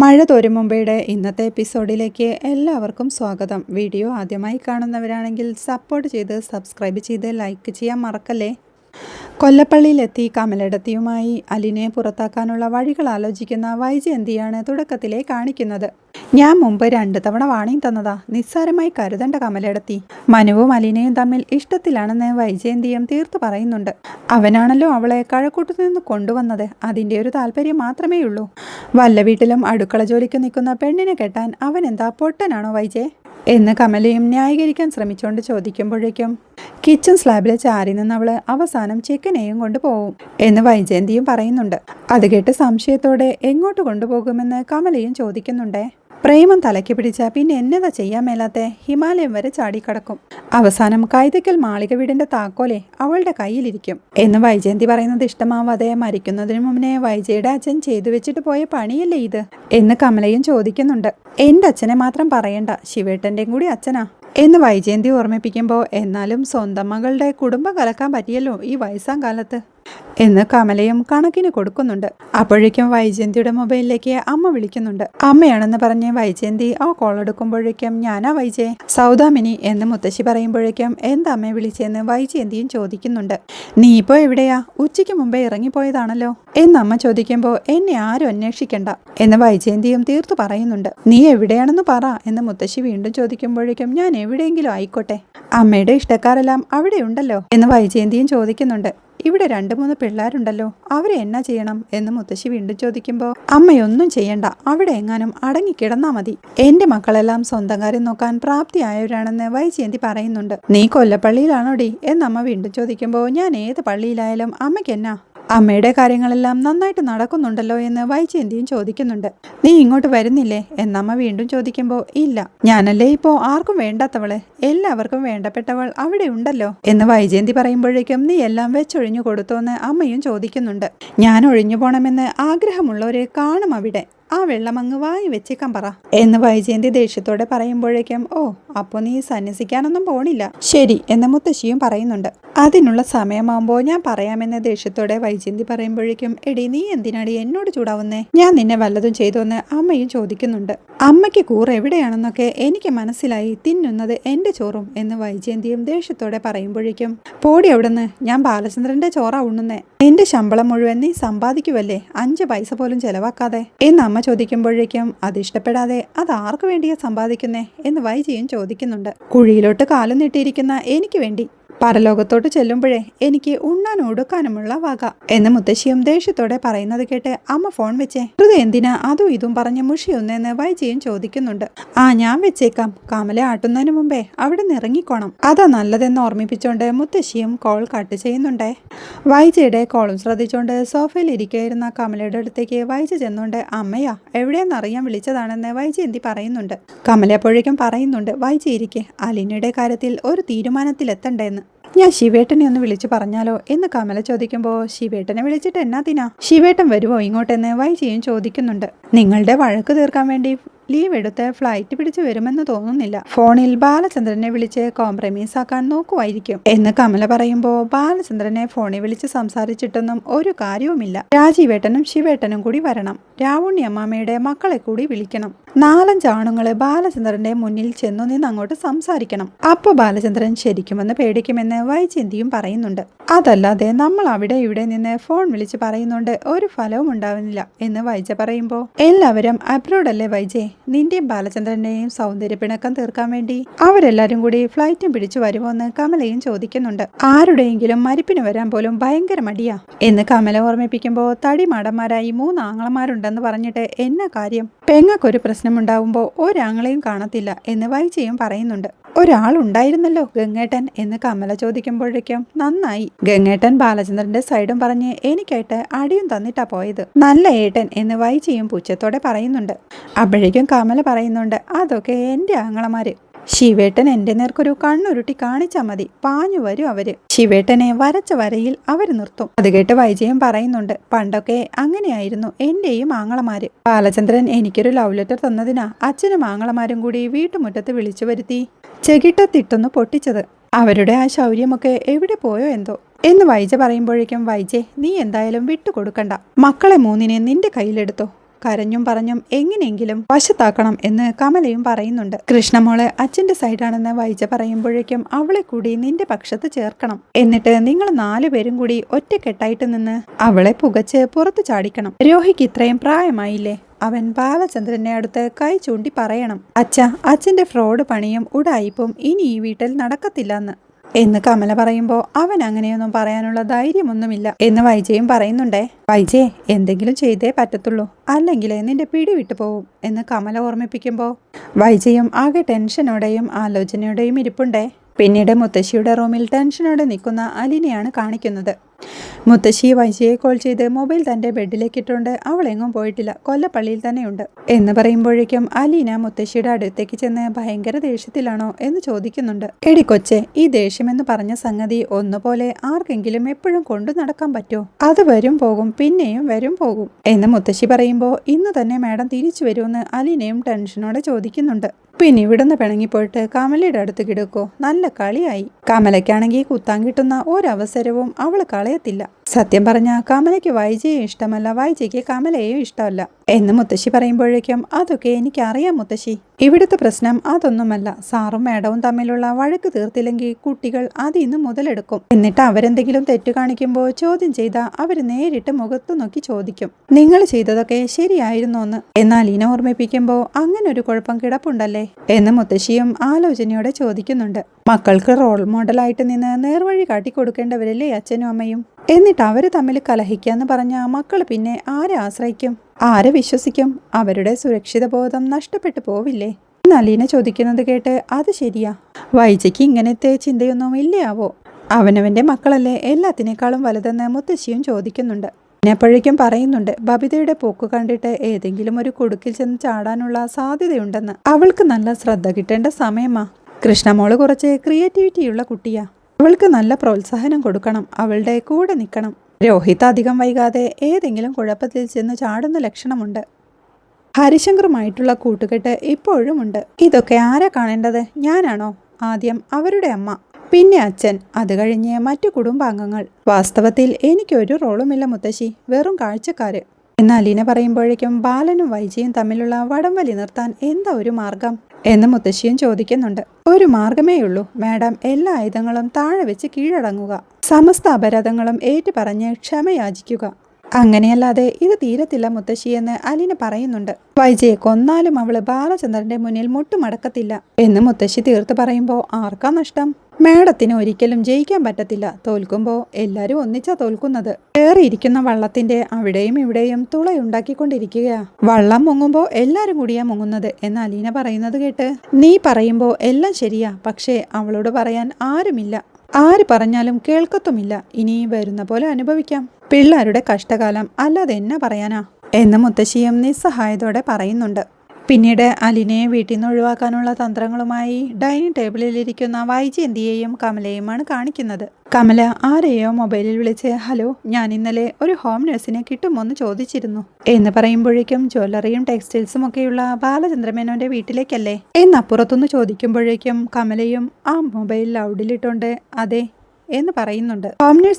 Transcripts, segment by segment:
മഴ തോരും ഇന്നത്തെ എപ്പിസോഡിലേക്ക് എല്ലാവർക്കും സ്വാഗതം. വീഡിയോ ആദ്യമായി കാണുന്നവരാണെങ്കിൽ സപ്പോർട്ട് ചെയ്ത് സബ്സ്ക്രൈബ് ചെയ്ത് ലൈക്ക് ചെയ്യാൻ മറക്കല്ലേ? കൊല്ലപ്പള്ളിയിലെത്തി കമലടത്തിയുമായി അലിനെ പുറത്താക്കാനുള്ള വഴികൾ ആലോചിക്കുന്ന വൈജയന്തിയാണ് തുടക്കത്തിലെ കാണിക്കുന്നത്? ഞാൻ മുമ്പ് രണ്ടു തവണ വാണിംഗ് തന്നതാ. നിസ്സാരമായി കരുതണ്ട കമലടത്തി. മനുവും അലിനയും തമ്മിൽ ഇഷ്ടത്തിലാണെന്ന് വൈജയന്തിയും തീർത്തു പറയുന്നുണ്ട്. അവനാണല്ലോ അവളെ കഴക്കൂട്ടു നിന്ന് കൊണ്ടുവന്നത്. അതിന്റെ ഒരു താല്പര്യം മാത്രമേ ഉള്ളൂ. വല്ല വീട്ടിലും അടുക്കള ജോലിക്ക് നിൽക്കുന്ന പെണ്ണിനെ കെട്ടാൻ അവൻ എന്താ പൊട്ടനാണോ വൈജയ് എന്ന് കമലയും ന്യായീകരിക്കാൻ ശ്രമിച്ചുകൊണ്ട് ചോദിക്കുമ്പോഴേക്കും കിച്ചൺ സ്ലാബിലെ ചാരി നിന്ന് അവൾ അവസാനം ചിക്കനെയും കൊണ്ടുപോകും എന്ന് വൈജയന്തിയും പറയുന്നുണ്ട്. അത് കേട്ട് സംശയത്തോടെ എങ്ങോട്ട് കൊണ്ടുപോകുമെന്ന് കമലയും ചോദിക്കുന്നുണ്ടേ. പ്രേമം തലയ്ക്ക് പിടിച്ച പിന്നെ എന്നതാ ചെയ്യാൻ മേലാത്തെ? ഹിമാലയം വരെ ചാടിക്കടക്കും. അവസാനം കൈതയ്ക്കൽ മാളിക വീടിന്റെ താക്കോലെ അവളുടെ കയ്യിലിരിക്കും എന്ന് വൈജയന്തി പറയുന്നത് ഇഷ്ടമാവാതെ മരിക്കുന്നതിന് മുന്നേ വൈജയുടെ അച്ഛൻ ചെയ്തു വെച്ചിട്ട് പോയ പണിയല്ലേ ഇത്? എന്ന് കമലയും ചോദിക്കുന്നുണ്ട്. എന്റെ അച്ഛനെ മാത്രം പറയണ്ട. ശിവേട്ടന്റെയും കൂടി അച്ഛനാ. എന്ന് വൈജയന്തി ഓർമ്മിപ്പിക്കുമ്പോൾ എന്നാലും സ്വന്തം മകളുടെ കുടുംബം കലക്കാൻ പറ്റിയല്ലോ ഈ വയസ്സാം കാലത്ത്? എന്ന് കമലയും കണക്കിന് കൊടുക്കുന്നുണ്ട്. അപ്പോഴേക്കും വൈജയന്തിയുടെ മൊബൈലിലേക്ക് അമ്മ വിളിക്കുന്നുണ്ട്. അമ്മയാണെന്ന് പറഞ്ഞ് വൈജയന്തി ആ കോൾ എടുക്കുമ്പോഴേക്കും ഞാനാ വൈജയ. സൗദാമിനി എന്ന് മുത്തശ്ശി പറയുമ്പോഴേക്കും എന്താ അമ്മയെ വിളിച്ചെന്ന്? വൈജയന്തിയും ചോദിക്കുന്നുണ്ട്. നീ ഇപ്പോൾ എവിടെയാ? ഉച്ചയ്ക്ക് മുമ്പേ ഇറങ്ങിപ്പോയതാണല്ലോ? എന്ന് അമ്മ ചോദിക്കുമ്പോൾ എന്നെ ആരും അന്വേഷിക്കണ്ട എന്ന് വൈജയന്തിയും തീർത്തു പറയുന്നുണ്ട്. നീ എവിടെയാണെന്ന് പറ എന്ന് മുത്തശ്ശി വീണ്ടും ചോദിക്കുമ്പോഴേക്കും ഞാൻ എവിടെയെങ്കിലും ആയിക്കോട്ടെ. അമ്മയുടെ ഇഷ്ടക്കാരെല്ലാം അവിടെയുണ്ടല്ലോ എന്ന് വൈജയന്തിയും ചോദിക്കുന്നുണ്ട്. ഇവിടെ രണ്ട് മൂന്ന് പിള്ളേരുണ്ടല്ലോ അവരെ എന്നാ ചെയ്യണം എന്ന് മുത്തശ്ശി വീണ്ടും ചോദിക്കുമ്പോൾ അമ്മയൊന്നും ചെയ്യണ്ട അവിടെ എങ്ങാനും അടങ്ങിക്കിടന്നാ മതി. എന്റെ മക്കളെല്ലാം സ്വന്തം കാര്യം നോക്കാൻ പ്രാപ്തിയായവരാണെന്ന് വൈജയന്തി പറയുന്നുണ്ട്. നീ കൊല്ലപ്പള്ളിയിലാണോടി? എന്നമ്മ വീണ്ടും ചോദിക്കുമ്പോൾ ഞാൻ ഏത് പള്ളിയിലായാലും അമ്മയ്ക്ക് എന്നാ അമ്മയുടെ കാര്യങ്ങളെല്ലാം നന്നായിട്ട് നടക്കുന്നുണ്ടല്ലോ എന്ന് വൈജയന്തിയും ചോദിക്കുന്നുണ്ട്. നീ ഇങ്ങോട്ട് വരുന്നില്ലേ? എന്നമ്മ വീണ്ടും ചോദിക്കുമ്പോൾ ഇല്ല. ഞാനല്ലേ ഇപ്പോൾ ആർക്കും വേണ്ടാത്തവൾ. എല്ലാവർക്കും വേണ്ടപ്പെട്ടവൾ അവിടെ ഉണ്ടല്ലോ. എന്ന് വൈജയന്തി പറയുമ്പോഴേക്കും നീ എല്ലാം വെച്ചൊഴിഞ്ഞു കൊടുത്തോന്ന് അമ്മയും ചോദിക്കുന്നുണ്ട്. ഞാൻ ഒഴിഞ്ഞു പോണമെന്ന് ആഗ്രഹമുള്ളവരെ കാണും അവിടെ. ആ വെള്ളം അങ്ങ് വായി വെച്ചേക്കാൻ പറ. എന്ന് വൈജയന്തി ദേഷ്യത്തോടെ പറയുമ്പോഴേക്കും ഓ അപ്പൊ നീ സന്യസിക്കാനൊന്നും പോണില്ല. ശരി എന്ന മുത്തശ്ശിയും പറയുന്നുണ്ട്. അതിനുള്ള സമയമാകുമ്പോൾ ഞാൻ പറയാമെന്ന ദേഷ്യത്തോടെ വൈജയന്തി പറയുമ്പോഴേക്കും എടി നീ എന്തിനാടി എന്നോട് ചൂടാവുന്നേ? ഞാൻ നിന്നെ വല്ലതും ചെയ്തോന്ന് അമ്മയും ചോദിക്കുന്നുണ്ട്. അമ്മയ്ക്ക് കൂറ് എവിടെയാണെന്നൊക്കെ എനിക്ക് മനസ്സിലായി തിന്നുന്നത് എന്റെ ചോറും എന്ന് വൈജയന്തിയും ദേഷ്യത്തോടെ പറയുമ്പോഴേക്കും പോടി അവിടുന്ന് ഞാൻ ബാലചന്ദ്രന്റെ ചോറാ ഉണ്ണുന്നേ. എന്റെ ശമ്പളം മുഴുവൻ നീ സമ്പാദിക്കുവല്ലേ? അഞ്ച് പൈസ പോലും ചെലവാക്കാതെ. എന്ന് അമ്മ ചോദിക്കുമ്പോഴേക്കും അത് ഇഷ്ടപ്പെടാതെ അത് ആർക്കു വേണ്ടിയാ സമ്പാദിക്കുന്നേ? എന്ന് വൈജിയും ചോദിക്കുന്നുണ്ട്. കുഴിയിലോട്ട് കാലം നീട്ടിയിരിക്കുന്ന എനിക്ക് വേണ്ടി പരലോകത്തോട്ട് ചെല്ലുമ്പോഴേ എനിക്ക് ഉണ്ണാൻ ഒടുക്കാനുമുള്ള വക. എന്ന് മുത്തശ്ശിയും ദേഷ്യത്തോടെ പറയുന്നത് കേട്ട് അമ്മ ഫോൺ വെച്ചേ വെറുതെ എന്തിനാ അതും ഇതും പറഞ്ഞ് മുഷിയൊന്നെന്ന് വൈജിയും ചോദിക്കുന്നുണ്ട്. ആ ഞാൻ വെച്ചേക്കാം. കാമല ആട്ടുന്നതിന് മുമ്പേ അവിടെ നിന്ന് ഇറങ്ങിക്കോണം. അതാ നല്ലതെന്ന് ഓർമ്മിപ്പിച്ചോണ്ട് മുത്തശ്ശിയും കോൾ കട്ട് ചെയ്യുന്നുണ്ടേ. വൈജയുടെ കോളും ശ്രദ്ധിച്ചുകൊണ്ട് സോഫയിൽ ഇരിക്കുകയായിരുന്ന കമലയുടെ അടുത്തേക്ക് വൈജ ചെന്നുകൊണ്ട് അമ്മയാ എവിടെയെന്നറിയാൻ വിളിച്ചതാണെന്ന് വൈജയന്തി പറയുന്നുണ്ട്. കമല അപ്പോഴേക്കും പറയുന്നുണ്ട് വൈജി ഇരിക്കെ. അലിനയുടെ കാര്യത്തിൽ ഒരു തീരുമാനത്തിലെത്തണ്ടെന്ന്. ഞാൻ ശിവേട്ടനെ ഒന്ന് വിളിച്ചു പറഞ്ഞാലോ എന്ന് കമല ചോദിക്കുമ്പോൾ ശിവേട്ടനെ വിളിച്ചിട്ട് എന്നാ തിനാ ശിവേട്ടൻ വരുമോ ഇങ്ങോട്ടെന്ന് വൈജിയും ചോദിക്കുന്നുണ്ട്. നിങ്ങളുടെ വഴക്ക് തീർക്കാൻ വേണ്ടി ലീവ് എടുത്ത് ഫ്ലൈറ്റ് പിടിച്ച് വരുമെന്ന് തോന്നുന്നില്ല. ഫോണിൽ ബാലചന്ദ്രനെ വിളിച്ച് കോംപ്രമൈസ് ആക്കാൻ നോക്കുമായിരിക്കും. എന്ന് കമല പറയുമ്പോൾ ബാലചന്ദ്രനെ ഫോണിൽ വിളിച്ച് സംസാരിച്ചിട്ടൊന്നും ഒരു കാര്യവുമില്ല. രാജീവേട്ടനും ശിവേട്ടനും കൂടി വരണം. രാവുണ്ണി അമ്മാമ്മയുടെ മക്കളെ കൂടി വിളിക്കണം. നാലഞ്ചാണുങ്ങൾ ബാലചന്ദ്രന്റെ മുന്നിൽ ചെന്നു നിന്ന് അങ്ങോട്ട് സംസാരിക്കണം. അപ്പൊ ബാലചന്ദ്രൻ ശരിക്കുമെന്ന് പേടിക്കുമെന്ന് വൈചിന്തിയും പറയുന്നുണ്ട്. അതല്ലാതെ നമ്മൾ അവിടെ ഇവിടെ നിന്ന് ഫോൺ വിളിച്ച് പറയുന്നുണ്ട്. ഒരു ഫലവും ഉണ്ടാവുന്നില്ല എന്ന് വൈജ പറയുമ്പോ എല്ലാവരും അബ്രോഡല്ലേ വൈജെ? നിന്റെയും ബാലചന്ദ്രന്റെയും സൗന്ദര്യ പിണക്കം തീർക്കാൻ വേണ്ടി അവരെല്ലാരും കൂടി ഫ്ലൈറ്റും പിടിച്ചു വരുമോന്ന് കമലയും ചോദിക്കുന്നുണ്ട്. ആരുടെയെങ്കിലും മരിപ്പിന് വരാൻ പോലും ഭയങ്കര മടിയാ. എന്ന് കമല ഓർമ്മിപ്പിക്കുമ്പോൾ തടി മാടന്മാരായി മൂന്ന് ആങ്ങളമാരുണ്ടെന്ന് പറഞ്ഞിട്ട് എന്നാ കാര്യം? പെങ്ങൾക്കൊരു പ്രശ്നമുണ്ടാവുമ്പോൾ ഒരാങ്ങളെയും കാണത്തില്ല എന്ന് വൈജയും പറയുന്നുണ്ട്. ഒരാളുണ്ടായിരുന്നല്ലോ ഗംഗേട്ടൻ എന്ന് കമല ചോദിക്കുമ്പോഴേക്കും നന്നായി. ഗംഗേട്ടൻ ബാലചന്ദ്രന്റെ സൈഡും പറഞ്ഞ് എനിക്കായിട്ട് അടിയും തന്നിട്ടാ പോയത്. നല്ല ഏട്ടൻ എന്ന് വൈചിയും പുച്ഛത്തോടെ പറയുന്നുണ്ട്. അപ്പോഴേക്കും കമല പറയുന്നുണ്ട് അതൊക്കെ എന്റെ ആങ്ങളമാര്. ശിവേട്ടൻ എന്റെ നേർക്കൊരു കണ്ണുരുട്ടി കാണിച്ചാൽ മതി. പാഞ്ഞു വരും അവർ. ശിവേട്ടനെ വരച്ച വരയിൽ അവർ നിർത്തും. അത് കേട്ട് വൈജയം പറയുന്നുണ്ട് പണ്ടൊക്കെ അങ്ങനെയായിരുന്നു എന്റെയും ആങ്ങളമാര്. ബാലചന്ദ്രൻ എനിക്കൊരു ലവ് ലെറ്റർ തന്നതിനാ അച്ഛനും ആങ്ങളമാരും കൂടി വീട്ടുമുറ്റത്ത് വിളിച്ചു വരുത്തി. ചെകിട്ടത്തിട്ടൊന്ന് പൊട്ടിച്ചത്. അവരുടെ ആ ശൗര്യമൊക്കെ എവിടെ പോയോ എന്തോ. എന്ന് വൈജ പറയുമ്പോഴേക്കും വൈജെ നീ എന്തായാലും വിട്ടുകൊടുക്കണ്ട. മക്കളെ മൂന്നിനെ നിന്റെ കയ്യിലെടുത്തോ. കരഞ്ഞും പറഞ്ഞും എങ്ങനെയെങ്കിലും വശത്താക്കണം എന്ന് കമലയും പറയുന്നുണ്ട്. കൃഷ്ണമോൾ അച്ഛന്റെ സൈഡാണെന്ന് വൈജ പറയുമ്പോഴേക്കും അവളെ കൂടി നിന്റെ പക്ഷത്ത് ചേർക്കണം. എന്നിട്ട് നിങ്ങൾ നാലുപേരും കൂടി ഒറ്റക്കെട്ടായിട്ട് നിന്ന് അവളെ പുകച്ച് പുറത്തു ചാടിക്കണം. രോഹിക്ക് ഇത്രയും പ്രായമായില്ലേ? അവൻ ബാലചന്ദ്രനെ അടുത്ത് കൈ ചൂണ്ടി പറയണം. അച്ഛ അച്ഛന്റെ ഫ്രോഡ് പണിയും ഉടായിപ്പും ഇനി ഈ വീട്ടിൽ നടക്കത്തില്ലെന്ന് എന്ന് കമല പറയുമ്പോൾ അവൻ അങ്ങനെയൊന്നും പറയാനുള്ള ധൈര്യമൊന്നുമില്ല എന്ന് വൈജയും പറയുന്നുണ്ടേ. വൈജയെ എന്തെങ്കിലും ചെയ്തേ പറ്റത്തുള്ളൂ. അല്ലെങ്കിൽ നിന്റെ പിടി വിട്ടു പോവും എന്ന് കമല ഓർമ്മിപ്പിക്കുമ്പോൾ വൈജയും ആകെ ടെൻഷനോടെയും ആലോചനയോടെയും ഇരിപ്പുണ്ടേ. പിന്നീട് മുത്തശ്ശിയുടെ റൂമിൽ ടെൻഷനോടെ നിൽക്കുന്ന അലിനെയാണ് കാണിക്കുന്നത്. മുത്തശ്ശി വൈശിയെ കോൾ ചെയ്ത് മൊബൈൽ തന്റെ ബെഡിലേക്ക് അവളെങ്ങും പോയിട്ടില്ല. കൊല്ലപ്പള്ളിയിൽ തന്നെയുണ്ട്. എന്ന് പറയുമ്പോഴേക്കും അലീന മുത്തശ്ശിയുടെ അടുത്തേക്ക് ചെന്ന് ഭയങ്കര ദേഷ്യത്തിലാണോ എന്ന് ചോദിക്കുന്നുണ്ട്. എടി കൊച്ചെ ഈ ദേഷ്യമെന്ന് പറഞ്ഞ സംഗതി ഒന്നുപോലെ ആർക്കെങ്കിലും എപ്പോഴും കൊണ്ടു നടക്കാൻ പറ്റുമോ അത് വരും പോകും പിന്നെയും വരും പോകും. എന്ന് മുത്തശ്ശി പറയുമ്പോൾ ഇന്ന് തന്നെ മാഡം തിരിച്ചു വരുമെന്ന് അലീനയും ടെൻഷനോടെ ചോദിക്കുന്നുണ്ട്. പിന്നെ ഇവിടുന്ന് പിണങ്ങിപ്പോയിട്ട് കമലയുടെ അടുത്ത് കിടക്കോ? നല്ല കളിയായി. കമലയ്ക്കാണെങ്കിൽ കുത്താൻ കിട്ടുന്ന ഒരവസരവും അവൾ കളയത്തില്ല. സത്യം പറഞ്ഞ കമലയ്ക്ക് വൈജയെ ഇഷ്ടമല്ല വൈജയ്ക്ക് കമലയെയും ഇഷ്ടമല്ല. എന്ന് മുത്തശ്ശി പറയുമ്പോഴേക്കും അതൊക്കെ എനിക്കറിയാം മുത്തശ്ശി. ഇവിടുത്തെ പ്രശ്നം അതൊന്നുമല്ല. സാറും മാഡവും തമ്മിലുള്ള വഴക്ക് തീർത്തില്ലെങ്കിൽ കുട്ടികൾ അതിന്ന് മുതലെടുക്കും. എന്നിട്ട് അവരെന്തെങ്കിലും തെറ്റ് കാണിക്കുമ്പോൾ ചോദ്യം ചെയ്ത അവർ നേരിട്ട് മുഖത്ത് നോക്കി ചോദിക്കും. നിങ്ങൾ ചെയ്തതൊക്കെ ശരിയായിരുന്നു എന്ന് എന്നാൽ ഇന ഓർമ്മിപ്പിക്കുമ്പോൾ അങ്ങനെ ഒരു കുഴപ്പം കിടപ്പുണ്ടല്ലേ? എന്ന് മുത്തശ്ശിയും ആലോചനയോടെ ചോദിക്കുന്നുണ്ട്. മക്കൾക്ക് റോൾ മോഡലായിട്ട് നിന്ന് നേർവഴി കാട്ടിക്കൊടുക്കേണ്ടവരല്ലേ അച്ഛനും അമ്മയും? എന്നിട്ട് അവർ തമ്മിൽ കലഹിക്കാന്ന് പറഞ്ഞ മക്കൾ പിന്നെ ആരെ ആശ്രയിക്കും? ആരെ വിശ്വസിക്കും? അവരുടെ സുരക്ഷിത ബോധം നഷ്ടപ്പെട്ടു പോവില്ലേ? നലീനെ ചോദിക്കുന്നത് കേട്ട് അത് ശരിയാ. വൈജയ്ക്ക് ഇങ്ങനത്തെ ചിന്തയൊന്നും ഇല്ലയാവോ അവനവന്റെ മക്കളല്ലേ എല്ലാത്തിനേക്കാളും വലുതെന്ന് മുത്തശ്ശിയും ചോദിക്കുന്നുണ്ട്. പിന്നെപ്പോഴേക്കും പറയുന്നുണ്ട് ബബിതയുടെ പോക്ക് കണ്ടിട്ട് ഏതെങ്കിലും ഒരു കുടുക്കിൽ ചെന്ന് ചാടാനുള്ള സാധ്യതയുണ്ടെന്ന്. അവൾക്ക് നല്ല ശ്രദ്ധ കിട്ടേണ്ട സമയമാ. കൃഷ്ണമോൾ കുറച്ച് ക്രിയേറ്റിവിറ്റിയുള്ള കുട്ടിയാ. അവൾക്ക് നല്ല പ്രോത്സാഹനം കൊടുക്കണം. അവളുടെ കൂടെ നിൽക്കണം. രോഹിത് അധികം വൈകാതെ ഏതെങ്കിലും കുഴപ്പത്തിൽ ചെന്ന് ചാടുന്ന ലക്ഷണമുണ്ട്. ഹരിശങ്കറുമായിട്ടുള്ള കൂട്ടുകെട്ട് ഇപ്പോഴും ഉണ്ട്. ഇതൊക്കെ ആരാ കാണേണ്ടത്? ഞാനാണോ? ആദ്യം അവരുടെ അമ്മ. പിന്നെ അച്ഛൻ. അത് കഴിഞ്ഞ് മറ്റു കുടുംബാംഗങ്ങൾ. വാസ്തവത്തിൽ എനിക്കൊരു റോളുമില്ല മുത്തശ്ശി. വെറും കാഴ്ചക്കാര്. എന്നാൽ ഇന പറയുമ്പോഴേക്കും ബാലനും വൈജയും തമ്മിലുള്ള വടംവലി നിർത്താൻ എന്താ ഒരു മാർഗം? എന്ന് മുത്തശ്ശിയും ചോദിക്കുന്നുണ്ട്. ഒരു മാർഗമേയുള്ളൂ മാഡം എല്ലാ ആയുധങ്ങളും താഴെ വെച്ച് കീഴടങ്ങുക. സമസ്ത അപരാധങ്ങളും ഏറ്റുപറഞ്ഞ് ക്ഷമയാചിക്കുക. അങ്ങനെയല്ലാതെ ഇത് തീരത്തില്ല മുത്തശ്ശിയെന്ന് അലിന പറയുന്നുണ്ട്. വൈജയെ കൊന്നാലും അവൾ ബാലചന്ദ്രന്റെ മുന്നിൽ മുട്ടുമടക്കത്തില്ല എന്ന് മുത്തശ്ശി തീർത്തു പറയുമ്പോൾ ആർക്കാ നഷ്ടം? മേഡത്തിന് ഒരിക്കലും ജയിക്കാൻ പറ്റത്തില്ല. തോൽക്കുമ്പോൾ എല്ലാവരും ഒന്നിച്ചാ തോൽക്കുന്നത്. കയറിയിരിക്കുന്ന വള്ളത്തിന്റെ അവിടെയും ഇവിടെയും തുളയുണ്ടാക്കിക്കൊണ്ടിരിക്കുകയാ. വള്ളം മുങ്ങുമ്പോൾ എല്ലാരും കൂടിയാ മുങ്ങുന്നത് എന്ന് അലീന പറയുന്നത് കേട്ട് നീ പറയുമ്പോൾ എല്ലാം ശരിയാ പക്ഷേ അവളോട് പറയാൻ ആരുമില്ല. ആര് പറഞ്ഞാലും കേൾക്കത്തുമില്ല. ഇനി വരുന്ന പോലെ അനുഭവിക്കാം. പിള്ളേരുടെ കഷ്ടകാലം അല്ലാതെ എന്നാ പറയാനാ? എന്ന് മുത്തശ്ശിയും നിസ്സഹായതോടെ പറയുന്നുണ്ട്. പിന്നീട് അലിനെ വീട്ടിൽ നിന്ന് ഒഴിവാക്കാനുള്ള തന്ത്രങ്ങളുമായി ഡൈനിങ് ടേബിളിലിരിക്കുന്ന വൈജയന്തിയെയും കമലയുമാണ് കാണിക്കുന്നത്. കമല ആരെയോ മൊബൈലിൽ വിളിച്ച് ഹലോ ഞാൻ ഇന്നലെ ഒരു ഹോം നഴ്സിനെ കിട്ടുമോന്ന് ചോദിച്ചിരുന്നു. എന്ന് പറയുമ്പോഴേക്കും ജ്വല്ലറിയും ടെക്സ്റ്റൈൽസും ഒക്കെയുള്ള ബാലചന്ദ്രമേനോന്റെ വീട്ടിലേക്കല്ലേ? എന്നപ്പുറത്തുനിന്ന് ചോദിക്കുമ്പോഴേക്കും കമലയും ആ മൊബൈൽ ലൗഡിലിട്ടുണ്ട് അതെ എന്ന് പറയുന്നുണ്ട്.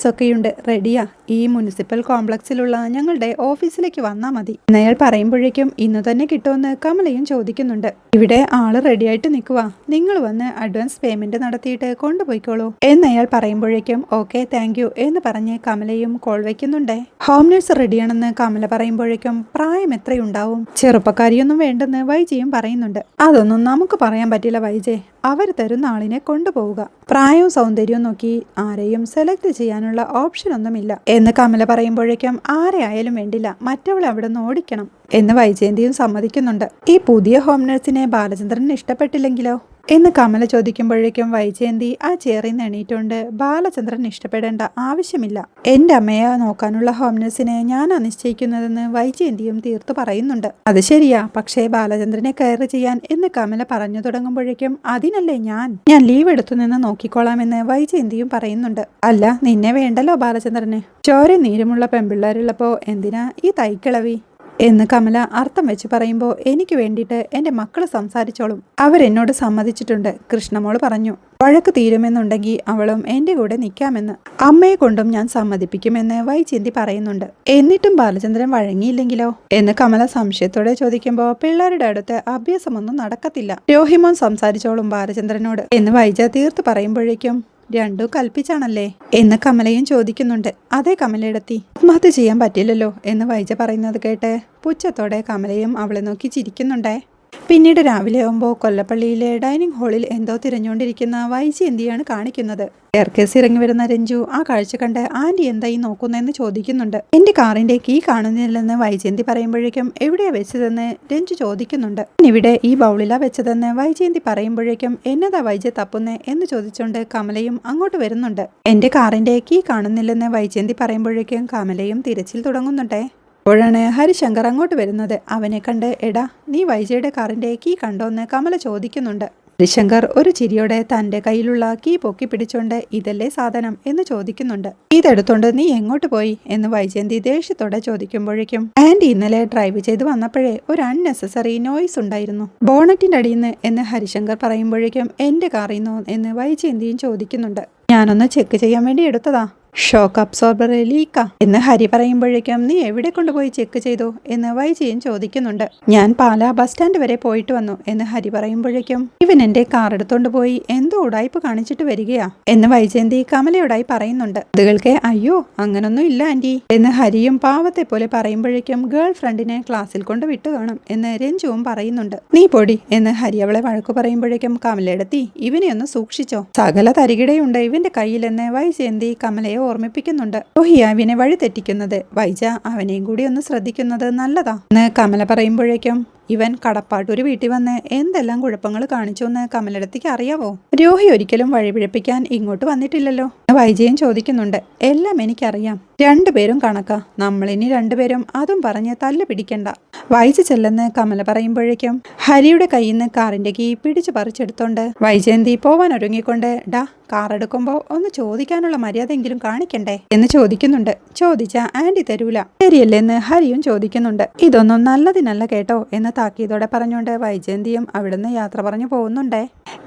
ഒക്കെയുണ്ട് റെഡിയാ. ഈ മുനിസിപ്പൽ കോംപ്ലക്സിലുള്ള ഞങ്ങളുടെ ഓഫീസിലേക്ക് വന്നാൽ മതി. എന്നയാൾ പറയുമ്പോഴേക്കും ഇന്ന് തന്നെ കിട്ടുമെന്ന് കമലയും ചോദിക്കുന്നുണ്ട്. ഇവിടെ ആൾ റെഡിയായിട്ട് നിൽക്കുക നിങ്ങൾ വന്ന് അഡ്വാൻസ് പേയ്മെന്റ് നടത്തിയിട്ട് കൊണ്ടുപോയിക്കോളൂ. എന്നയാൾ പറയുമ്പോഴേക്കും ഓക്കെ താങ്ക് യു എന്ന് പറഞ്ഞ് കമലയും കോൾ വയ്ക്കുന്നുണ്ട്. ഹോം നേഴ്സ് റെഡിയാണെന്ന് കമല പറയുമ്പോഴേക്കും പ്രായം എത്രയുണ്ടാവും? ചെറുപ്പക്കാരിയൊന്നും വേണ്ടെന്ന് വൈജയും പറയുന്നുണ്ട്. അതൊന്നും നമുക്ക് പറയാൻ പറ്റില്ല വൈജയ് അവർ തരുന്ന ആളിനെ കൊണ്ടുപോവുക. പ്രായവും സൗന്ദര്യവും നോക്കി ആരെയും സെലക്ട് ചെയ്യാനുള്ള ഓപ്ഷൻ ഒന്നുമില്ല. എന്ന് കമല പറയുമ്പോഴേക്കും ആരെയായാലും വേണ്ടില്ല മറ്റവൾ അവിടെ നിന്ന് ഓടിക്കണം എന്ന് വൈജയന്തിയും സമ്മതിക്കുന്നുണ്ട്. ഈ പുതിയ ഹോം നഴ്സിനെ ബാലചന്ദ്രന് ഇഷ്ടപ്പെട്ടില്ലെങ്കിലോ? എന്ന് കമല ചോദിക്കുമ്പോഴേക്കും വൈജയന്തി ആ ചേറിൽ നിന്ന് എണീറ്റുകൊണ്ട് ബാലചന്ദ്രൻ ഇഷ്ടപ്പെടേണ്ട ആവശ്യമില്ല. എന്റെ അമ്മയെ നോക്കാനുള്ള ഹോംനസിനെ ഞാൻ ഞാനാ നിശ്ചയിക്കുന്നതെന്ന് വൈജയന്തിയും തീർത്തു പറയുന്നുണ്ട്. അത് ശരിയാ പക്ഷേ ബാലചന്ദ്രനെ കയറി ചെയ്യാൻ എന്ന് കമല പറഞ്ഞു തുടങ്ങുമ്പോഴേക്കും അതിനല്ലേ ഞാൻ? ഞാൻ ലീവ് എടുത്തു നിന്ന് നോക്കിക്കോളാമെന്ന് വൈജയന്തിയും പറയുന്നുണ്ട്. അല്ല നിന്നെ വേണ്ടല്ലോ ബാലചന്ദ്രനെ. ചോര നീരുമുള്ള പെൺപിള്ളേരുള്ളപ്പോ എന്തിനാ ഈ തൈക്കിളവി? എന്ന് കമല അർത്ഥം വെച്ച് പറയുമ്പോൾ എനിക്ക് വേണ്ടിയിട്ട് എന്റെ മക്കൾ സംസാരിച്ചോളും. അവരെന്നോട് സമ്മതിച്ചിട്ടുണ്ട്. കൃഷ്ണമോൾ പറഞ്ഞു വഴക്ക് തീരുമെന്നുണ്ടെങ്കിൽ അവളും എന്റെ കൂടെ നിൽക്കാമെന്ന് അമ്മയെ കൊണ്ടും ഞാൻ സമ്മതിപ്പിക്കുമെന്ന് വൈചിന്തി പറയുന്നുണ്ട്. എന്നിട്ടും ബാലചന്ദ്രൻ വഴങ്ങിയില്ലെങ്കിലോ? എന്ന് കമല സംശയത്തോടെ ചോദിക്കുമ്പോൾ പിള്ളേരുടെ അടുത്ത് അഭ്യാസമൊന്നും നടക്കത്തില്ല. രോഹിമോൻ സംസാരിച്ചോളും ബാലചന്ദ്രനോട് എന്ന് വൈജ തീർത്ത് പറയുമ്പോഴേക്കും രണ്ടു കൽപ്പിച്ചാണല്ലേ? എന്ന് കമലയും ചോദിക്കുന്നുണ്ട്. അതെ കമലയിടത്തി. ആത്മഹത്യ ചെയ്യാൻ പറ്റില്ലല്ലോ എന്ന് വൈജ പറയുന്നത് കേട്ട് പുച്ഛത്തോടെ കമലയും അവളെ നോക്കി ചിരിക്കുന്നുണ്ടേ. പിന്നീട് രാവിലെ ആകുമ്പോൾ കൊല്ലപ്പള്ളിയിലെ ഡൈനിങ് ഹാളിൽ എന്തോ തിരഞ്ഞുകൊണ്ടിരിക്കുന്ന വൈജി എന്തിയാണ് കാണിക്കുന്നത്? എയർകേസ് ഇറങ്ങി വരുന്ന രഞ്ജു ആ കാഴ്ച കണ്ട് ആന്റി എന്തായി നോക്കുന്നതെന്ന് ചോദിക്കുന്നുണ്ട്. എന്റെ കാറിന്റെ കീ കാണുന്നില്ലെന്ന് വൈജയന്തി പറയുമ്പോഴേക്കും എവിടെയാ വെച്ചതെന്ന് രഞ്ജു ചോദിക്കുന്നുണ്ട്. ഇവിടെ ഈ ബൗളിലാ വെച്ചതെന്ന് വൈജയന്തി പറയുമ്പോഴേക്കും എന്നതാ വൈജ തപ്പുന്നേ എന്ന് ചോദിച്ചുകൊണ്ട് കമലയും അങ്ങോട്ട് വരുന്നുണ്ട്. എന്റെ കാറിന്റെ കീ കാണുന്നില്ലെന്ന് വൈജയന്തി പറയുമ്പോഴേക്കും കമലയും തിരച്ചിൽ തുടങ്ങുന്നുണ്ടേ. അപ്പോഴാണ് ഹരിശങ്കർ അങ്ങോട്ട് വരുന്നത്. അവനെ കണ്ട് എടാ നീ വൈജയുടെ കാറിന്റെ കീ കണ്ടോന്ന് കമല ചോദിക്കുന്നുണ്ട്. ഹരിശങ്കർ ഒരു ചിരിയോടെ തന്റെ കയ്യിലുള്ള കീ പൊക്കി പിടിച്ചോണ്ട് ഇതല്ലേ സാധനം എന്ന് ചോദിക്കുന്നുണ്ട്. ഇതെടുത്തോണ്ട് നീ എങ്ങോട്ട് പോയി? എന്ന് വൈജയന്തി ദേഷ്യത്തോടെ ചോദിക്കുമ്പോഴേക്കും ആന്റി ഇന്നലെ ഡ്രൈവ് ചെയ്ത് വന്നപ്പോഴേ ഒരു അൺനെസസറി നോയ്സ് ഉണ്ടായിരുന്നു. ബോണറ്റിന്റെ അടിയിൽ നിന്ന് എന്ന് ഹരിശങ്കർ പറയുമ്പോഴേക്കും എന്റെ കാറിൽ നിന്നോ? എന്ന് വൈജയന്തിയും ചോദിക്കുന്നുണ്ട്. ഞാനൊന്ന് ചെക്ക് ചെയ്യാൻ വേണ്ടി എടുത്തതാ. ഷോക്ക് അബ്സോർബർ ലീക്ക. എന്ന് ഹരി പറയുമ്പോഴേക്കും നീ എവിടെ കൊണ്ടുപോയി ചെക്ക് ചെയ്തു? എന്ന് വൈജയൻ ചോദിക്കുന്നുണ്ട്. ഞാൻ പാലാ ബസ് സ്റ്റാൻഡ് വരെ പോയിട്ട് വന്നു എന്ന് ഹരി പറയുമ്പോഴേക്കും ഇവൻ എന്റെ കാർ എടുത്തോണ്ട് പോയി എന്തോ ഉടായ്പ് കാണിച്ചിട്ട് വരികയാ എന്ന് വൈജയന്തി കമലയോടായി പറയുന്നുണ്ട്. അതുകൾക്ക് അയ്യോ അങ്ങനൊന്നും ഇല്ല ആന്റി എന്ന് ഹരിയും പാവത്തെ പോലെ പറയുമ്പോഴേക്കും ഗേൾ ഫ്രണ്ടിനെ ക്ലാസ്സിൽ കൊണ്ട് വിട്ടു കാണും എന്ന് രഞ്ജുവും പറയുന്നുണ്ട്. നീ പൊടി എന്ന് ഹരി അവളെ വഴക്കു പറയുമ്പോഴേക്കും കമലയെടുത്തി ഇവനെ ഒന്ന് സൂക്ഷിച്ചോ. സകല തരികിടയുണ്ട് ഇവന്റെ കയ്യിലെന്ന് വൈജയന്തി കമലയെ ഓർമ്മിപ്പിക്കുന്നുണ്ട്. റോഹിയാവിനെ വഴി തെറ്റിക്കുന്നത് വൈജ അവനെയും കൂടി ഒന്ന് ശ്രദ്ധിക്കുന്നത് നല്ലതാ. എന്ന് കമല പറയുമ്പോഴേക്കും ഇവൻ കടപ്പാട്ടൂർ വീട്ടിൽ വന്ന് എന്തെല്ലാം കുഴപ്പങ്ങൾ കാണിച്ചു എന്ന് കമലടത്തേക്ക് അറിയാവോ? രോഹി ഒരിക്കലും വഴിപിഴപ്പിക്കാൻ ഇങ്ങോട്ട് വന്നിട്ടില്ലല്ലോ വൈജയൻ ചോദിക്കുന്നുണ്ട്. എല്ലാം എനിക്കറിയാം. രണ്ടുപേരും കണക്കാ. നമ്മളിനി രണ്ടുപേരും അതും പറഞ്ഞ് തല്ല് പിടിക്കണ്ട. വൈജ ചെല്ലെന്ന് കമല പറയുമ്പോഴേക്കും ഹരിയുടെ കയ്യിൽ നിന്ന് കാറിന്റെ കീ പിടിച്ചു പറിച്ചെടുത്തോണ്ട് വൈജയന്തി പോവാൻ ഒരുങ്ങിക്കൊണ്ട് ഡാ കാർ എടുക്കുമ്പോൾ ഒന്ന് ചോദിക്കാനുള്ള മര്യാദയെങ്കിലും കാണിക്കണ്ടേ? എന്ന് ചോദിക്കുന്നുണ്ട്. ചോദിച്ച ആന്റി തരൂല. ശരിയല്ലെന്ന് ഹരിയും ചോദിക്കുന്നുണ്ട്. ഇതൊന്നും നല്ലതിനല്ല കേട്ടോ എന്ന് താക്കീതോടെ പറഞ്ഞുകൊണ്ട് വൈജയന്തിയും അവിടുന്ന് യാത്ര പറഞ്ഞു പോകുന്നുണ്ട്.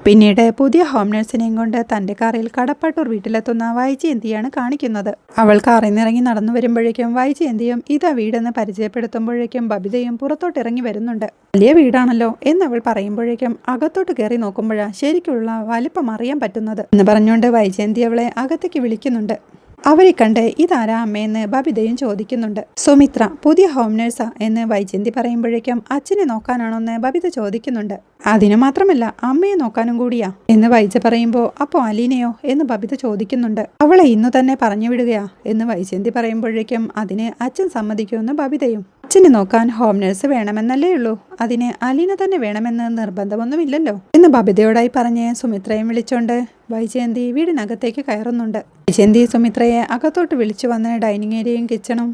പിന്നീട് പുതിയ ഹോം നഴ്സിനെയും കൊണ്ട് തന്റെ കാറിൽ കടപ്പാട്ടൂർ വീട്ടിലെത്തുന്ന വൈജയന്തിയാണ് കാണിക്കുന്നത്. അവൾ കാറിൽ നിന്നിറങ്ങി നടന്നു വരുമ്പോഴേക്കും വൈജയന്തിയും ഇതാ വീടെന്ന് പരിചയപ്പെടുത്തുമ്പോഴേക്കും ബബിതയും പുറത്തോട്ട് ഇറങ്ങി വരുന്നുണ്ട്. വലിയ വീടാണല്ലോ എന്ന് അവൾ പറയുമ്പോഴേക്കും അകത്തോട്ട് കയറി നോക്കുമ്പോഴാണ് ശരിക്കുള്ള വലിപ്പം അറിയാൻ പറ്റുന്നത് എന്ന് പറഞ്ഞുകൊണ്ട് വൈജയന്തി അവളെ അകത്തേക്ക് വിളിക്കുന്നുണ്ട്. അവരെ കണ്ട് ഇതാരാ അമ്മയെന്ന് ബബിതയും ചോദിക്കുന്നുണ്ട്. സുമിത്ര പുതിയ ഹോം നേഴ്സാ എന്ന് വൈജന്തി പറയുമ്പോഴേക്കും അച്ഛനെ നോക്കാനാണോന്ന് ബബിത ചോദിക്കുന്നുണ്ട്. അതിനു മാത്രമല്ല അമ്മയെ നോക്കാനും കൂടിയാ? എന്ന് വൈജ പറയുമ്പോൾ അപ്പോ അലീനയോ? എന്ന് ബബിത ചോദിക്കുന്നുണ്ട്. അവളെ ഇന്നു തന്നെ പറഞ്ഞു വിടുകയാ? എന്ന് വൈജന്തി പറയുമ്പോഴേക്കും അതിന് അച്ഛൻ സമ്മതിക്കുമെന്ന് ബബിതയും. അച്ഛനെ നോക്കാൻ ഹോം നഴ്സ് വേണമെന്നല്ലേ ഉള്ളൂ. അതിന് അലീന തന്നെ വേണമെന്ന് നിർബന്ധമൊന്നുമില്ലല്ലോ? എന്ന് ബബിതയോടായി പറഞ്ഞ് സുമിത്രയും വിളിച്ചോണ്ട് വൈജയന്തി വീടിനകത്തേക്ക് കയറുന്നുണ്ട്. വൈജയന്തി സുമിത്രയെ അകത്തോട്ട് വിളിച്ചു വന്ന് ഡൈനിങ് ഏരിയയും കിച്ചണും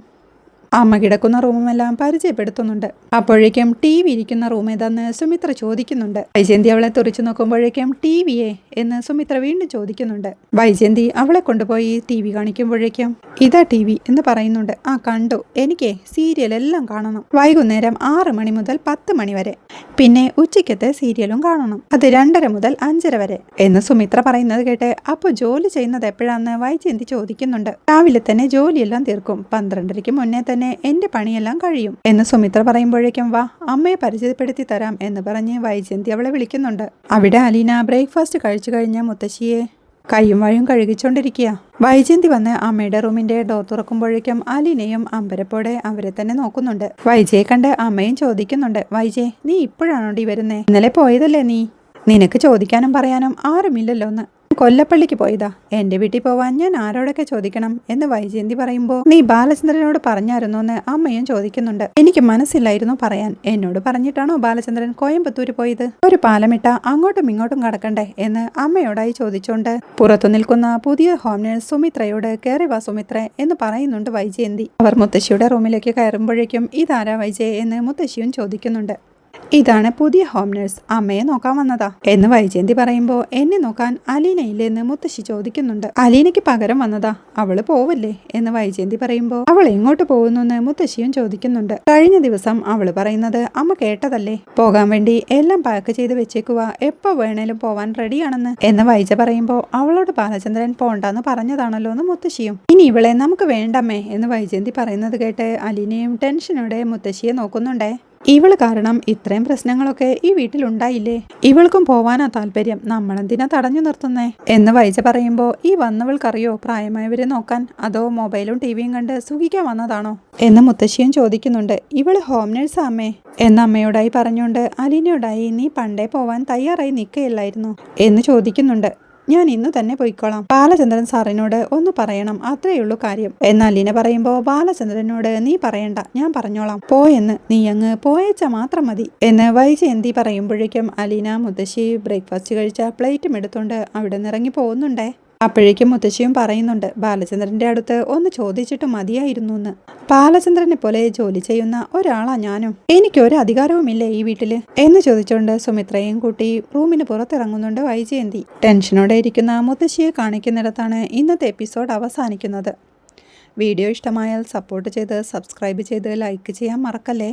അമ്മ കിടക്കുന്ന റൂമുമെല്ലാം പരിചയപ്പെടുത്തുന്നുണ്ട്. അപ്പോഴേക്കും ടി വി ഇരിക്കുന്ന റൂം ഏതാന്ന് സുമിത്ര ചോദിക്കുന്നുണ്ട്. വൈജയന്തി അവളെ തുറച്ചു നോക്കുമ്പോഴേക്കും ടി വിയെ എന്ന് സുമിത്ര വീണ്ടും ചോദിക്കുന്നുണ്ട്. വൈജയന്തി അവളെ കൊണ്ടുപോയി ടി വി കാണിക്കുമ്പോഴേക്കും ഇതാ ടി വി എന്ന് പറയുന്നുണ്ട്. ആ കണ്ടു. എനിക്ക് സീരിയൽ എല്ലാം കാണണം. വൈകുന്നേരം ആറ് മണി മുതൽ പത്ത് മണി വരെ. പിന്നെ ഉച്ചയ്ക്കത്തെ സീരിയലും കാണണം. അത് രണ്ടര മുതൽ അഞ്ചര വരെ എന്ന് സുമിത്ര പറയുന്നത് കേട്ട് അപ്പോൾ ജോലി ചെയ്യുന്നത് എപ്പോഴാന്ന് വൈജയന്തി ചോദിക്കുന്നുണ്ട്. രാവിലെ തന്നെ ജോലിയെല്ലാം തീർക്കും. പന്ത്രണ്ടരയ്ക്ക് മുന്നേ തന്നെ എന്റെ പണിയെല്ലാം കഴിയും എന്ന് സുമിത്ര പറയുമ്പോഴേക്കും വാ അമ്മയെ പരിചയപ്പെടുത്തി തരാം എന്ന് പറഞ്ഞ് വൈജയന്തി അവളെ വിളിക്കുന്നുണ്ട്. അവിടെ അലീന ബ്രേക്ക്ഫാസ്റ്റ് കഴിച്ചു കഴിഞ്ഞ മുത്തശ്ശിയെ കൈയും വഴിയും കഴുകിച്ചോണ്ടിരിക്കുക. വൈജയന്തി വന്ന് അമ്മയുടെ റൂമിന്റെ ഡോർ തുറക്കുമ്പോഴേക്കും അലീനയും അമ്പരപ്പോടെ അവരെ തന്നെ നോക്കുന്നുണ്ട്. വൈജയെ കണ്ട് അമ്മയും ചോദിക്കുന്നുണ്ട് വൈജയ് നീ ഇപ്പോഴാണോടി വരുന്നേ? ഇന്നലെ പോയതല്ലേ നീ? നിനക്ക് ചോദിക്കാനും പറയാനും ആരുമില്ലല്ലോ എന്ന് കൊല്ലപ്പള്ളിക്ക് പോയതാ. എന്റെ വീട്ടിൽ പോവാൻ ഞാൻ ആരോടൊക്കെ ചോദിക്കണം? എന്ന് വൈജയന്തി പറയുമ്പോൾ നീ ബാലചന്ദ്രനോട് പറഞ്ഞായിരുന്നോ എന്ന് അമ്മയും ചോദിക്കുന്നുണ്ട്. എനിക്ക് മനസ്സില്ലായിരുന്നു പറയാൻ. എന്നോട് പറഞ്ഞിട്ടാണോ ബാലചന്ദ്രൻ കോയമ്പത്തൂര് പോയത്? ഒരു പാലമിട്ട അങ്ങോട്ടും ഇങ്ങോട്ടും കടക്കണ്ടേ? എന്ന് അമ്മയോടായി ചോദിച്ചോണ്ട് പുറത്തു നിൽക്കുന്ന പുതിയ ഹോം നേഴ്സ് സുമിത്രയോട് കയറി വാ സുമിത്ര എന്ന് പറയുന്നുണ്ട് വൈജയന്തി. അവർ മുത്തശ്ശിയുടെ റൂമിലേക്ക് കയറുമ്പോഴേക്കും ഇതാരാ വൈജയ്? എന്ന് മുത്തശ്ശിയും ചോദിക്കുന്നുണ്ട്. ഇതാണ് പുതിയ ഹോം നഴ്സ് അമ്മയെ നോക്കാൻ വന്നതാ. എന്ന് വൈജയന്തി പറയുമ്പോൾ എന്നെ നോക്കാൻ അലീനയില്ലെന്ന് മുത്തശ്ശി ചോദിക്കുന്നുണ്ട്. അലീനയ്ക്ക് പകരം വന്നതാ. അവൾ പോവല്ലേ? എന്ന് വൈജയന്തി പറയുമ്പോൾ അവൾ എങ്ങോട്ട് പോകുന്നു മുത്തശ്ശിയും ചോദിക്കുന്നുണ്ട്. കഴിഞ്ഞ ദിവസം അവൾ പറയുന്നത് അമ്മ കേട്ടതല്ലേ? പോകാൻ വേണ്ടി എല്ലാം പാക്ക് ചെയ്ത് വെച്ചേക്കുക എപ്പോ വേണേലും പോവാൻ റെഡിയാണെന്ന് എന്ന് വൈജ പറയുമ്പോൾ അവളോട് ബാലചന്ദ്രൻ പോണ്ടെന്ന് പറഞ്ഞതാണല്ലോ എന്ന് മുത്തശ്ശിയും. ഇനി ഇവളെ നമുക്ക് വേണ്ടമ്മേ? എന്ന് വൈജയന്തി പറയുന്നത് കേട്ട് അലീനയും ടെൻഷനോടെ മുത്തശ്ശിയെ നോക്കുന്നുണ്ടേ. ഇവൾ കാരണം ഇത്രയും പ്രശ്നങ്ങളൊക്കെ ഈ വീട്ടിലുണ്ടായില്ലേ? ഇവൾക്കും പോവാനാ താല്പര്യം. നമ്മളെന്തിനാ തടഞ്ഞു നിർത്തുന്നേ? എന്ന് വൈജ പറയുമ്പോൾ ഈ വന്നവൾക്കറിയോ പ്രായമായവരെ നോക്കാൻ? അതോ മൊബൈലും ടിവിയും കണ്ട് സുഖിക്കാൻ വന്നതാണോ? എന്ന് മുത്തശ്ശിയും ചോദിക്കുന്നുണ്ട്. ഇവൾ ഹോം നേഴ്സ് അമ്മേ എന്ന് അമ്മയോടായി പറഞ്ഞുകൊണ്ട് അലീനയോടായി നീ പണ്ടേ പോവാൻ തയ്യാറായി നിൽക്കുകയില്ലായിരുന്നു? എന്ന് ചോദിക്കുന്നുണ്ട്. ഞാൻ ഇന്ന് തന്നെ പോയിക്കോളാം. ബാലചന്ദ്രൻ സാറിനോട് ഒന്ന് പറയണം അത്രയുള്ളൂ കാര്യം. എന്നാൽ ലീന പറയുമ്പോൾ ബാലചന്ദ്രനോട് നീ പറയണ്ട ഞാൻ പറഞ്ഞോളാം. പോയെന്ന് നീ അങ്ങ് പോയച്ച മാത്രം മതി. എന്ന് വൈജയന്തി പറയുമ്പോഴേക്കും അലീന മുത്തശ്ശി ബ്രേക്ക്ഫാസ്റ്റ് കഴിച്ച പ്ലേറ്റും എടുത്തുകൊണ്ട് അവിടെ നിന്ന് ഇറങ്ങി പോകുന്നുണ്ടേ. അപ്പോഴേക്കും മുത്തശ്ശിയും പറയുന്നുണ്ട് ബാലചന്ദ്രന്റെ അടുത്ത് ഒന്ന് ചോദിച്ചിട്ട് മതിയായിരുന്നു എന്ന് ബാലചന്ദ്രനെ പോലെ ജോലി ചെയ്യുന്ന ഒരാളാ ഞാനും. എനിക്കൊരു അധികാരവുമില്ലേ ഈ വീട്ടിൽ? എന്ന് ചോദിച്ചുകൊണ്ട് സുമിത്രയും കൂട്ടി റൂമിന് പുറത്തിറങ്ങുന്നുണ്ട് വൈജയന്തി. ടെൻഷനോടെ ഇരിക്കുന്ന മുത്തശ്ശിയെ കാണിക്കുന്നിടത്താണ് ഇന്നത്തെ എപ്പിസോഡ് അവസാനിക്കുന്നത്. വീഡിയോ ഇഷ്ടമായാൽ സപ്പോർട്ട് ചെയ്ത് സബ്സ്ക്രൈബ് ചെയ്ത് ലൈക്ക് ചെയ്യാൻ മറക്കല്ലേ?